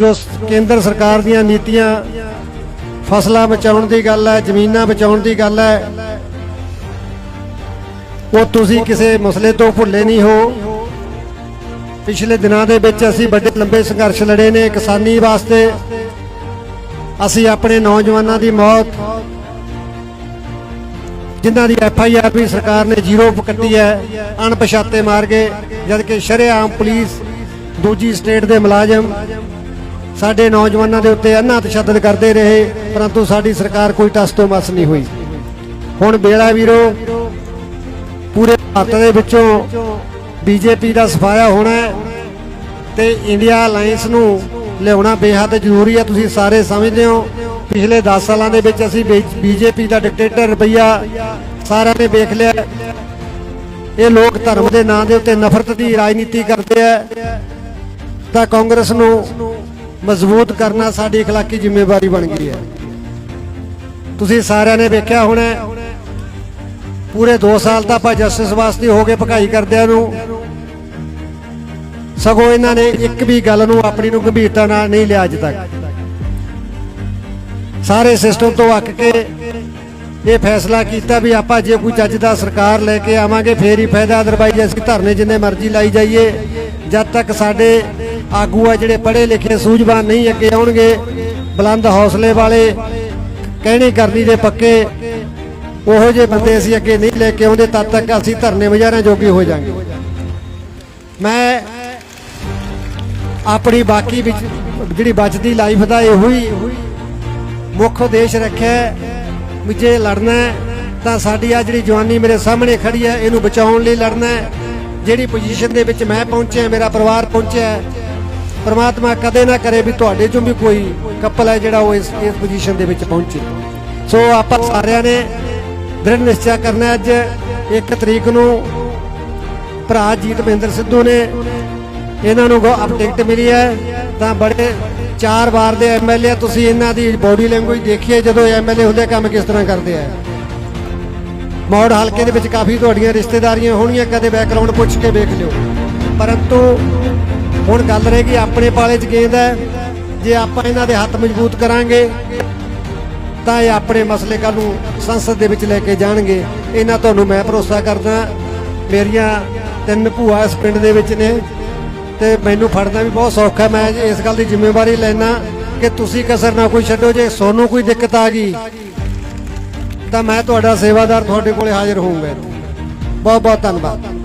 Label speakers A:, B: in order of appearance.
A: ਜੋ ਕੇਂਦਰ ਸਰਕਾਰ ਦੀਆਂ ਨੀਤੀਆਂ ਫਸਲਾਂ ਬਚਾਉਣ ਦੀ ਗੱਲ ਹੈ, ਜ਼ਮੀਨਾਂ ਬਚਾਉਣ ਦੀ ਗੱਲ ਹੈ, ਉਹ ਤੁਸੀਂ ਕਿਸੇ ਮਸਲੇ ਤੋਂ ਭੁੱਲੇ ਨਹੀਂ ਹੋ। ਪਿਛਲੇ ਦਿਨਾਂ ਦੇ ਵਿੱਚ ਅਸੀਂ ਵੱਡੇ ਲੰਬੇ ਸੰਘਰਸ਼ ਲੜੇ ਨੇ ਕਿਸਾਨੀ ਵਾਸਤੇ। ਅਸੀਂ ਆਪਣੇ ਨੌਜਵਾਨਾਂ ਦੀ ਮੌਤ, ਜਿਨ੍ਹਾਂ ਦੀ ਐਫ ਆਈ ਆਰ ਵੀ ਸਰਕਾਰ ਨੇ ਜ਼ੀਰੋ ਕੱਟੀ ਹੈ, ਅਣਪਛਾਤੇ ਮਾਰ ਗਏ, ਜਦਕਿ ਸ਼ਰੇਆਮ ਪੁਲਿਸ ਦੂਜੀ ਸਟੇਟ ਦੇ ਮੁਲਾਜ਼ਮ ਸਾਡੇ ਨੌਜਵਾਨਾਂ ਦੇ ਉੱਤੇ ਅੰਨਾ ਤਸ਼ੱਦਦ ਕਰਦੇ ਰਹੇ, ਪਰੰਤੂ ਸਾਡੀ ਸਰਕਾਰ ਕੋਈ ਟਸ ਤੋਂ ਮਸ ਨਹੀਂ ਹੋਈ। ਹੁਣ ਬੇੜਾ ਵੀਰੋ, ਪੂਰੇ ਭਾਰਤ ਦੇ ਵਿੱਚੋਂ ਬੀਜੇਪੀ ਦਾ ਸਫਾਇਆ ਹੋਣਾ ਤੇ ਇੰਡੀਆ ਅਲਾਈਅੰਸ ਨੂੰ ਲਿਆਉਣਾ ਬੇਹੱਦ ਜ਼ਰੂਰੀ ਹੈ, ਤੁਸੀਂ ਸਾਰੇ ਸਮਝਦੇ ਹੋ। ਪਿਛਲੇ 10 ਸਾਲਾਂ ਦੇ ਵਿੱਚ ਅਸੀਂ ਬੀਜੇਪੀ ਦਾ ਡਿਕਟੇਟਰ ਰੁਪਈਆ ਸਾਰਿਆਂ ਨੇ ਵੇਖ ਲਿਆ। ਇਹ ਲੋਕ ਧਰਮ ਦੇ ਨਾਂ ਦੇ ਉੱਤੇ ਨਫ਼ਰਤ ਦੀ ਰਾਜਨੀਤੀ ਕਰਦੇ ਆ। ਤਾਂ ਕਾਂਗਰਸ ਨੂੰ ਮਜ਼ਬੂਤ ਕਰਨਾ ਸਾਡੀ اخلاقی ਜ਼ਿੰਮੇਵਾਰੀ ਬਣ ਗਈ ਹੈ ਤੁਸੀਂ ਸਾਰਿਆਂ ਨੇ ਵੇਖਿਆ ਹੋਣਾ ਹੈ, ਪੂਰੇ 2 ਸਾਲ ਤਾਂ ਆਪਾਂ ਜਸਟਿਸ ਵਾਸਤੇ ਹੋ ਗਏ ਭਕਾਈ ਕਰਦਿਆਂ ਨੂੰ ਸਗੋਂ ਇਹਨਾਂ ਨੇ ਇੱਕ ਵੀ ਗੱਲ ਨੂੰ ਆਪਣੀ ਨੂੰ ਗੰਭੀਰਤਾ ਨਾਲ ਨਹੀਂ ਲਿਆ ਅੱਜ ਤੱਕ ਸਾਰੇ ਸਿਸਟਮ ਤੋਂ ਅੱਕ ਕੇ ਇਹ ਫੈਸਲਾ ਕੀਤਾ ਵੀ ਆਪਾਂ ਜੇ ਕੋਈ ਚੱਜ ਦਾ ਸਰਕਾਰ ਲੈ ਕੇ ਆਵਾਂਗੇ ਫੇਰ ਹੀ ਫਾਇਦਾ ਅਦਰਵਾਈਜ਼ ਅਸੀਂ ਧਰਨੇ ਜਿੰਨੇ ਮਰਜ਼ੀ ਲਾਈ ਜਾਈਏ ਜਦ ਤੱਕ ਸਾਡੇ ਆਗੂ ਆ ਜਿਹੜੇ ਪੜ੍ਹੇ ਲਿਖੇ ਸੂਝਵਾਨ ਨਹੀਂ ਅੱਗੇ ਆਉਣਗੇ, ਬੁਲੰਦ ਹੌਸਲੇ ਵਾਲੇ, ਕਹਿਣੀ ਕਰਨੀ ਦੇ ਪੱਕੇ, ਉਹੋ ਜਿਹੇ ਬੰਦੇ ਅਸੀਂ ਅੱਗੇ ਨਹੀਂ ਲੈ ਕੇ ਆਉਂਦੇ, ਤਦ ਤੱਕ ਅਸੀਂ ਧਰਨੇ ਬਾਜ਼ਾਰਾਂ ਜੋਗੇ ਹੋ ਜਾਾਂਗੇ। ਮੈਂ ਆਪਣੀ ਬਾਕੀ ਵਿੱਚ ਜਿਹੜੀ ਬਚਦੀ ਲਾਈਫ ਦਾ ਇਹੋ ਹੀ ਮੁੱਖ ਉਦੇਸ਼ ਰੱਖਿਆ ਵੀ ਜੇ ਲੜਨਾ ਤਾਂ ਸਾਡੀ ਆ ਜਿਹੜੀ ਜਵਾਨੀ ਮੇਰੇ ਸਾਹਮਣੇ ਖੜੀ ਹੈ, ਇਹਨੂੰ ਬਚਾਉਣ ਲਈ ਲੜਨਾ ਹੈ। ਜਿਹੜੀ ਪੋਜੀਸ਼ਨ ਦੇ ਵਿੱਚ ਮੈਂ ਪਹੁੰਚਿਆ, ਮੇਰਾ ਪਰਿਵਾਰ ਪਹੁੰਚਿਆ ਪਰਮਾਤਮਾ ਕਦੇ ਨਾ ਕਰੇ ਵੀ ਤੁਹਾਡੇ ਚੋਂ ਵੀ ਕੋਈ ਕਪਲ ਹੈ ਜਿਹੜਾ ਉਹ ਇਸ ਇਸ ਪੋਜੀਸ਼ਨ ਦੇ ਵਿੱਚ ਪਹੁੰਚੇ। ਸੋ ਆਪਾਂ ਸਾਰਿਆਂ ਨੇ ਦ੍ਰਿੜ ਨਿਸ਼ਚੈ ਕਰਨਾ ਅੱਜ 1 ਤਰੀਕ ਨੂੰ ਭਰਾ ਜੀਤ ਮਹਿੰਦਰ ਸਿੱਧੂ ਨੇ ਇਹਨਾਂ ਨੂੰ ਅਪ ਟਿਕਟ ਮਿਲੀ ਹੈ। ਤਾਂ ਬੜੇ ਚਾਰ ਵਾਰ ਦੇ ਐਮਐਲਏ ਤੁਸੀਂ ਇਹਨਾਂ ਦੀ ਬੋਡੀ ਲੈਂਗੁਏਜ ਦੇਖੀਏ, ਜਦੋਂ ਐਮਐਲਏ ਹੁੰਦੇ ਕੰਮ ਕਿਸ ਤਰ੍ਹਾਂ ਕਰਦੇ ਆ। ਮੌੜ ਹਲਕੇ ਦੇ ਵਿੱਚ ਕਾਫੀ ਤੁਹਾਡੀਆਂ ਰਿਸ਼ਤੇਦਾਰੀਆਂ ਹੋਣੀਆਂ ਕਦੇ ਬੈਕਗ੍ਰਾਉਂਡ ਪੁੱਛ ਕੇ ਵੇਖ ਲਿਓ। ਪਰੰਤੂ ਹੁਣ ਗੱਲ ਰਹਿ ਗਈ ਆਪਣੇ ਪਾਲੇ 'ਚ ਗੇਂਦ ਹੈ। ਜੇ ਆਪਾਂ ਇਹਨਾਂ ਦੇ ਹੱਥ ਮਜ਼ਬੂਤ ਕਰਾਂਗੇ, ਤਾਂ ਇਹ ਆਪਣੇ ਮਸਲੇ ਕੱਲ ਨੂੰ ਸੰਸਦ ਦੇ ਵਿੱਚ ਲੈ ਕੇ ਜਾਣਗੇ। ਇਹਨਾਂ ਤੁਹਾਨੂੰ ਮੈਂ ਭਰੋਸਾ ਕਰਦਾ, ਮੇਰੀਆਂ ਤਿੰਨ ਭੂਆ ਇਸ ਪਿੰਡ ਦੇ ਵਿੱਚ ਨੇ ਤੇ ਮੈਨੂੰ ਫੜਨਾ ਵੀ ਬਹੁਤ ਸੌਖਾ, ਮੈਂ ਇਸ ਗੱਲ ਦੀ ਜ਼ਿੰਮੇਵਾਰੀ ਲੈਣਾ ਕਿ ਤੁਸੀਂ ਕਸਰ ਨਾ ਕੋਈ ਛੱਡੋ, ਜੇ ਸੋਨੂੰ ਕੋਈ ਦਿੱਕਤ ਆ ਗਈ ਤਾਂ ਮੈਂ ਤੁਹਾਡਾ ਸੇਵਾਦਾਰ ਤੁਹਾਡੇ ਕੋਲੇ ਹਾਜ਼ਰ ਹੋਊਂਗਾ ਬਹੁਤ ਬਹੁਤ ਧੰਨਵਾਦ।